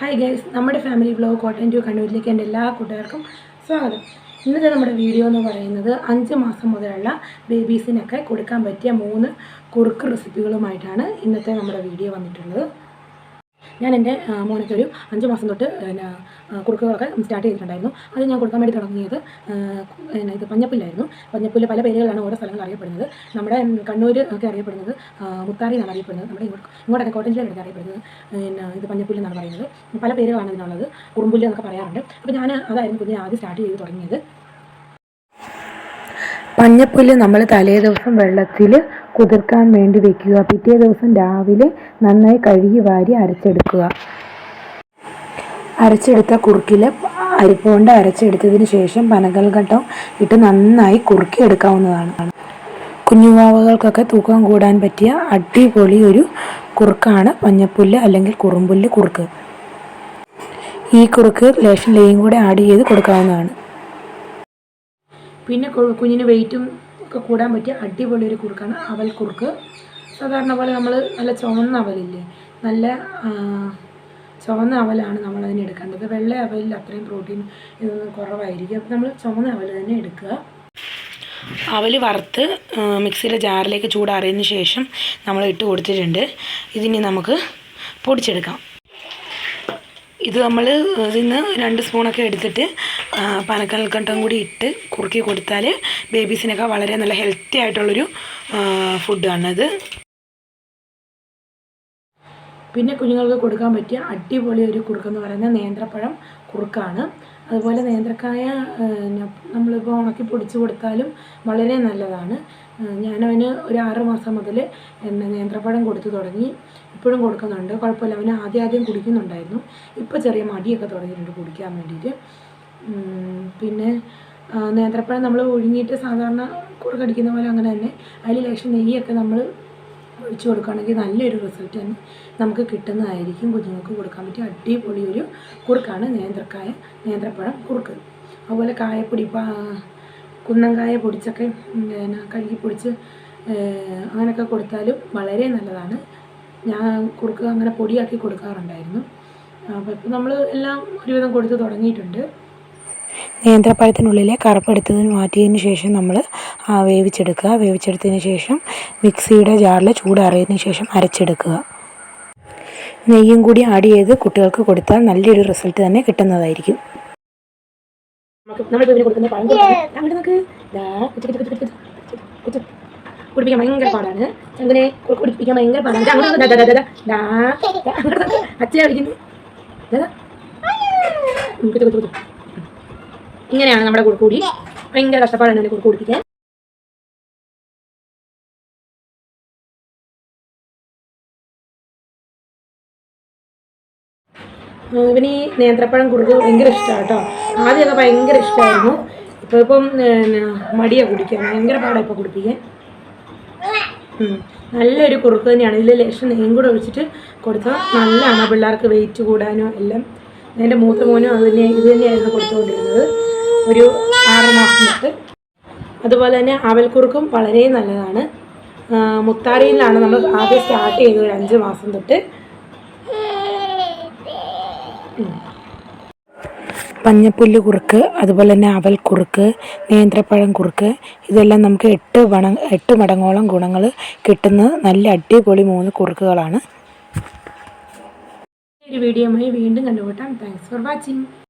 Hi guys നമ്മുടെ family blog Kottayam to കണ്ണൂരിലേക്ക് എന്റെ എല്ലാ കൂട്ടുകാർക്കും സ്വാഗതം. ഇന്നത്തെ നമ്മുടെ വീഡിയോ എന്ന് പറയുന്നത് അഞ്ച് മാസം മുതലുള്ള ബേബീസിനൊക്കെ കൊടുക്കാൻ പറ്റിയ മൂന്ന് കുറുക്ക് റെസിപ്പികളുമായിട്ടാണ് ഇന്നത്തെ നമ്മുടെ വീഡിയോ വന്നിട്ടുള്ളത്. ഞാൻ എന്റെ മോനൊക്കെ ഒരു അഞ്ച് മാസം തൊട്ട് പിന്നെ കുറുക്കുകളൊക്കെ സ്റ്റാർട്ട് ചെയ്തിട്ടുണ്ടായിരുന്നു. അത് ഞാൻ കൊടുക്കാൻ വേണ്ടി തുടങ്ങിയത് പിന്നെ ഇത് പഞ്ഞപ്പുല്ലായിരുന്നു. പഞ്ഞപ്പുല്ല് പല പേരുകളാണ് ഓരോ സ്ഥലങ്ങൾ അറിയപ്പെടുന്നത്. നമ്മുടെ കണ്ണൂർ ഒക്കെ അറിയപ്പെടുന്നത് മുത്താറി എന്നാണ് അറിയപ്പെടുന്നത്. നമ്മുടെ ഇങ്ങോട്ട് ഇങ്ങോട്ടൊക്കെ കോട്ടയം അറിയപ്പെടുന്നത് പിന്നെ ഇത് പഞ്ഞപ്പുല്ല് എന്നാണ് പറയുന്നത്. പല പേരുകളാണ് ഇതിനുള്ളത്. കുറുമ്പുല്ല് എന്നൊക്കെ പറയാറുണ്ട്. അപ്പോൾ ഞാൻ അതായിരുന്നു കുഞ്ഞിനെ ആദ്യം സ്റ്റാർട്ട് ചെയ്ത് തുടങ്ങിയത്. പഞ്ഞപ്പുല്ല് നമ്മൾ തലേ ദിവസം വെള്ളത്തിൽ കുതിർക്കാൻ വേണ്ടി വെക്കുക. പിറ്റേ ദിവസം രാവിലെ നന്നായി കഴുകി വാരി അരച്ചെടുക്കുക. അരച്ചെടുത്ത കുറുക്കിൽ അരിപ്പുകൊണ്ട് അരച്ചെടുത്തതിന് ശേഷം പനകൽഘട്ടം ഇട്ട് നന്നായി കുറുക്കി എടുക്കാവുന്നതാണ് കുഞ്ഞുവാവകൾക്കൊക്കെ തൂക്കം കൂടാൻ പറ്റിയ അടിപൊളി ഒരു കുറുക്കാണ് മഞ്ഞപ്പുല്ല് അല്ലെങ്കിൽ കുറുമ്പുല്ല് കുറുക്ക്. ഈ കുറുക്ക് ലേശം ലേയും കൂടെ ആഡ് ചെയ്ത് കൊടുക്കാവുന്നതാണ്. പിന്നെ കുഞ്ഞിന് വെയിറ്റും ഒക്കെ കൂടാൻ പറ്റിയ അടിപൊളി ഒരു കുറുക്കാണ് അവൽ കുറുക്ക്. സാധാരണ പോലെ നമ്മൾ നല്ല ചുവന്ന അവലില്ലേ? നല്ല ചുവന്ന അവലാണ് നമ്മൾ അതിന് എടുക്കേണ്ടത്. വെള്ള അവലിൽ അത്രയും പ്രോട്ടീൻ ഇതൊന്നും കുറവായിരിക്കും. അപ്പോൾ നമ്മൾ ചുവന്ന അവൽ തന്നെ എടുക്കുക. അവൽ വറുത്ത് മിക്സിയിലെ ജാറിലേക്ക് ചൂടാറിയതിന് ശേഷം നമ്മൾ ഇട്ട് കൊടുത്തിട്ടുണ്ട്. ഇതിനി നമുക്ക് പൊടിച്ചെടുക്കാം. ഇത് നമ്മൾ ഇതിൽ നിന്ന് രണ്ട് സ്പൂണൊക്കെ എടുത്തിട്ട് പനക്കൽക്കട്ടം കൂടി ഇട്ട് കുറുക്കി കൊടുത്താൽ ബേബീസിനൊക്കെ വളരെ നല്ല ഹെൽത്തി ആയിട്ടുള്ളൊരു ഫുഡാണത് പിന്നെ കുഞ്ഞുങ്ങൾക്ക് കൊടുക്കാൻ പറ്റിയ അടിപൊളി ഒരു കുറുക്കെന്ന് പറയുന്നത് നേന്ത്രപ്പഴം കുറുക്കാണ്. അതുപോലെ നേന്ത്രക്കായ നമ്മളിപ്പോൾ ഉണക്കി പൊടിച്ച് കൊടുത്താലും വളരെ നല്ലതാണ്. ഞാനവന് ഒരു ആറ് മാസം മുതൽ നേന്ത്രപ്പഴം കൊടുത്തു തുടങ്ങി. ഇപ്പോഴും കൊടുക്കുന്നുണ്ട്. കുഴപ്പമില്ല. അവന് ആദ്യം ആദ്യം കുടിക്കുന്നുണ്ടായിരുന്നു. ഇപ്പോൾ ചെറിയ മടിയൊക്കെ തുടങ്ങിയിട്ടുണ്ട് കുടിക്കാൻ വേണ്ടിയിട്ട്. പിന്നെ നേന്ത്രപ്പഴം നമ്മൾ ഒഴുങ്ങിയിട്ട് സാധാരണ കുറുക്കടിക്കുന്ന പോലെ അങ്ങനെ തന്നെ. അതിൽ ലേശം നെയ്യൊക്കെ നമ്മൾ ഒഴിച്ചു കൊടുക്കുകയാണെങ്കിൽ നല്ലൊരു റിസൾട്ട് തന്നെ നമുക്ക് കിട്ടുന്നതായിരിക്കും. കുഞ്ഞുങ്ങൾക്ക് കൊടുക്കാൻ പറ്റിയ അടിപൊളി ഒരു കുറുക്കാണ് നേന്ത്രക്കായ നേന്ത്രപ്പഴം കുറുക്ക്. അതുപോലെ കായപ്പൊടി കുന്നങ്കായ പൊടിച്ചൊക്കെ പിന്നെ കഴുകി പൊടിച്ച് അങ്ങനെയൊക്കെ കൊടുത്താലും വളരെ നല്ലതാണ്. ഞാൻ കുറുക്ക് അങ്ങനെ പൊടിയാക്കി കൊടുക്കാറുണ്ടായിരുന്നു. അപ്പോൾ ഇപ്പോൾ നമ്മൾ എല്ലാം ഒരുവിധം കൊടുത്ത് തുടങ്ങിയിട്ടുണ്ട്. നേന്ത്രപ്പഴത്തിനുള്ളിലെ കറുപ്പെടുത്തതിന് മാറ്റിയതിന് ശേഷം നമ്മൾ വേവിച്ചെടുക്കുക. വേവിച്ചെടുത്തതിന് ശേഷം മിക്സിയുടെ ജാറിൽ ചൂടാറിയതിന് ശേഷം അരച്ചെടുക്കുക. നെയ്യും കൂടി ആഡ് ചെയ്ത് കുട്ടികൾക്ക് കൊടുത്താൽ നല്ലൊരു റിസൾട്ട് തന്നെ കിട്ടുന്നതായിരിക്കും. കുടിപ്പിക്കാൻ ഭയങ്കര പാടാണ്. ചങ്കിനെ കുടിപ്പിക്കാൻ ഭയങ്കര പാടാണ്. അച്ഛനെ വിളിക്കുന്നു ഇങ്ങനെയാണ് നമ്മുടെ കുറുക്കൂടി ഭയങ്കര കഷ്ടപ്പാടാണ് എന്റെ കുറുക്ക് കുടിപ്പിക്കാൻ. ഉം, ഇവന് ഈ നേന്ത്രപ്പഴം കുറുക്ക് ഭയങ്കര ഇഷ്ടമാണ് കേട്ടോ. ആദ്യമൊക്കെ ഭയങ്കര ഇഷ്ടമായിരുന്നു ഇപ്പോൾ ഇപ്പം മടിയാണ് കുടിക്കാൻ. ഭയങ്കര പാടാണ് ഇപ്പോൾ കുടിപ്പിക്കാൻ. നല്ലൊരു കുറുക്ക് തന്നെയാണ്. ഇതിൽ ലേശം നെയ്യും കൂടെ ഒഴിച്ചിട്ട് കൊടുത്താൽ നല്ലതാണ് പിള്ളേർക്ക് വെയിറ്റ് കൂടാനും എല്ലാം. എന്റെ മൂത്ത മോനും അത് തന്നെ ഇത് തന്നെയായിരുന്നു കൊടുത്തുകൊണ്ടിരുന്നത്. ഒരു ആറ് മാസം തൊട്ട് അതുപോലെ തന്നെ അവൽക്കുറുക്കും വളരെ നല്ലതാണ്. മുത്താറിയിലാണ് നമ്മൾ ആദ്യം സ്റ്റാർട്ട് ചെയ്തത് ഒരു അഞ്ച് മാസം തൊട്ട്. പഞ്ഞപ്പുല്ല് കുറുക്ക് അതുപോലെ തന്നെ അവൽ കുറുക്ക് നേന്ത്രപ്പഴം കുറുക്ക് ഇതെല്ലാം നമുക്ക് എട്ട് വണ എട്ട് മടങ്ങോളം ഗുണങ്ങൾ കിട്ടുന്ന നല്ല അടിപൊളി മൂന്ന് കുറുക്കുകളാണ്. ഒരു വീഡിയോയുമായി വീണ്ടും കണ്ടുമുട്ടാം. Thanks for watching